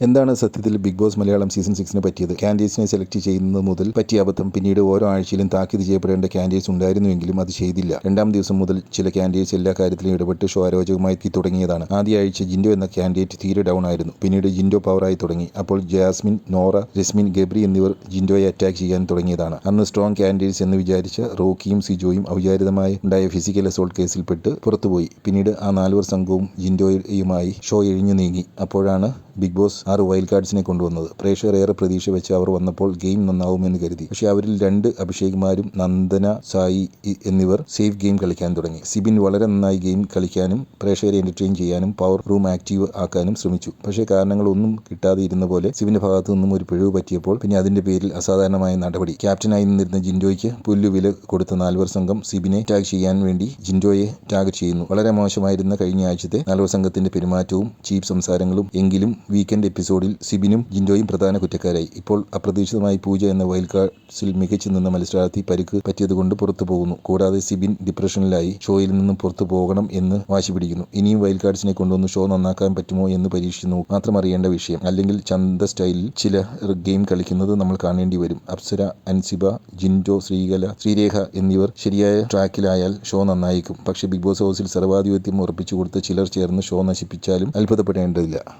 എന്താണ് സത്യത്തിൽ big boss Malayalam season സിക്സിന് പറ്റിയത്? കാൻഡീസിനെ സെലക്ട് ചെയ്യുന്നത് മുതൽ പറ്റിയ അബദ്ധം പിന്നീട് ഓരോ ആഴ്ചയിലും താക്കീത് ചെയ്യപ്പെടേണ്ട കാൻഡീസ് ഉണ്ടായിരുന്നുവെങ്കിലും അത് ചെയ്തില്ല. രണ്ടാം ദിവസം മുതൽ ചില കാൻഡിഡേറ്റ്സ് എല്ലാ കാര്യത്തിലും ഇടപെട്ട് ഷോ അരോചകമായി തുടങ്ങിയതാണ്. ആദ്യ ആഴ്ച ജിൻഡോ എന്ന കാൻഡിഡേറ്റ് തീരെ ഡൗൺ ആയിരുന്നു. പിന്നീട് ജിൻഡോ പവറായി തുടങ്ങി. അപ്പോൾ ജാസ്മിൻ നോറ രസ്മിൻ ഗബ്രി എന്നിവർ ജിൻഡോയെ അറ്റാക്ക് ചെയ്യാൻ തുടങ്ങിയതാണ്. അന്ന് സ്ട്രോങ് കാൻഡിഡേറ്റ്സ് എന്ന് വിചാരിച്ച റോക്കിയും സിജോയും ഔചാരിതമായി ഉണ്ടായ ഫിസിക്കൽ അസോൾട്ട് കേസിൽപ്പെട്ട് പുറത്തുപോയി. പിന്നീട് ആ നാലുവർ സംഘവും ജിൻഡോയുമായി ഷോ എഴിഞ്ഞു നീങ്ങി. അപ്പോഴാണ് ബിഗ് ബോസ് ആറ് വൈൽഡ് കാർഡ്സിനെ കൊണ്ടുവന്നത്. പ്രേക്ഷകർ ഏറെ പ്രതീക്ഷ വെച്ച് അവർ വന്നപ്പോൾ ഗെയിം നന്നാവുമെന്ന് കരുതി. പക്ഷേ അവരിൽ രണ്ട് അഭിഷേക്മാരും നന്ദന സായി എന്നിവർ സേഫ് ഗെയിം കളിക്കാൻ തുടങ്ങി. സിബിൻ വളരെ നന്നായി ഗെയിം കളിക്കാനും പ്രേക്ഷകരെ എന്റർടൈൻ ചെയ്യാനും പവർ റൂം ആക്റ്റീവ് ആക്കാനും ശ്രമിച്ചു. പക്ഷേ കാരണങ്ങളൊന്നും കിട്ടാതെ ഇരുന്ന പോലെ സിബിന്റെ ഭാഗത്തു നിന്നും ഒരു പിഴവ് പറ്റിയപ്പോൾ പിന്നെ അതിന്റെ പേരിൽ അസാധാരണമായ നടപടി. ക്യാപ്റ്റനായി നിന്നിരുന്ന ജിൻഡോയ്ക്ക് പുല്ലുവില കൊടുത്ത നാൽവർ സംഘം സിബിനെ ടാഗ് ചെയ്യാൻ വേണ്ടി ജിൻഡോയെ ടാഗ് ചെയ്യുന്നു. വളരെ മോശമായിരുന്ന കഴിഞ്ഞ ആഴ്ചത്തെ നാൽവർ സംഘത്തിന്റെ പെരുമാറ്റവും ചീപ്പ് സംസാരങ്ങളും എങ്കിലും വീക്കെൻഡ് എപ്പിസോഡിൽ സിബിനും ജിൻഡോയും പ്രധാന കുറ്റക്കാരായി. ഇപ്പോൾ അപ്രതീക്ഷിതമായി പൂജ എന്ന വൈൽഡ് കാർഡ്സിൽ മികച്ചു നിന്ന മത്സരാർത്ഥി പരിക്ക് പറ്റിയതുകൊണ്ട് പുറത്തു പോകുന്നു. കൂടാതെ സിബിൻ ഡിപ്രഷനിലായി ഷോയിൽ നിന്നും പുറത്തു പോകണം എന്ന് വാശി പിടിക്കുന്നു. ഇനിയും വൈൽഡ് കാർഡ്സിനെ കൊണ്ടുവന്ന് ഷോ നന്നാക്കാൻ പറ്റുമോ എന്ന് പരീക്ഷിച്ചു മാത്രം അറിയേണ്ട വിഷയം അല്ലെങ്കിൽ ചന്ത സ്റ്റൈലിൽ ചില ഗെയിം കളിക്കുന്നത് നമ്മൾ കാണേണ്ടി വരും. അപ്സര അൻസിബ ജിൻഡോ ശ്രീകല ശ്രീരേഖ എന്നിവർ ശരിയായ ട്രാക്കിലായാൽ ഷോ നന്നായിരിക്കും പക്ഷേ ബിഗ് ബോസ് ഹൗസിൽ സർവാധിപത്യം ഉറപ്പിച്ചു കൊടുത്ത് ചിലർ ചേർന്ന് ഷോ നശിപ്പിച്ചാലും അത്ഭുതപ്പെടേണ്ടതില്ല.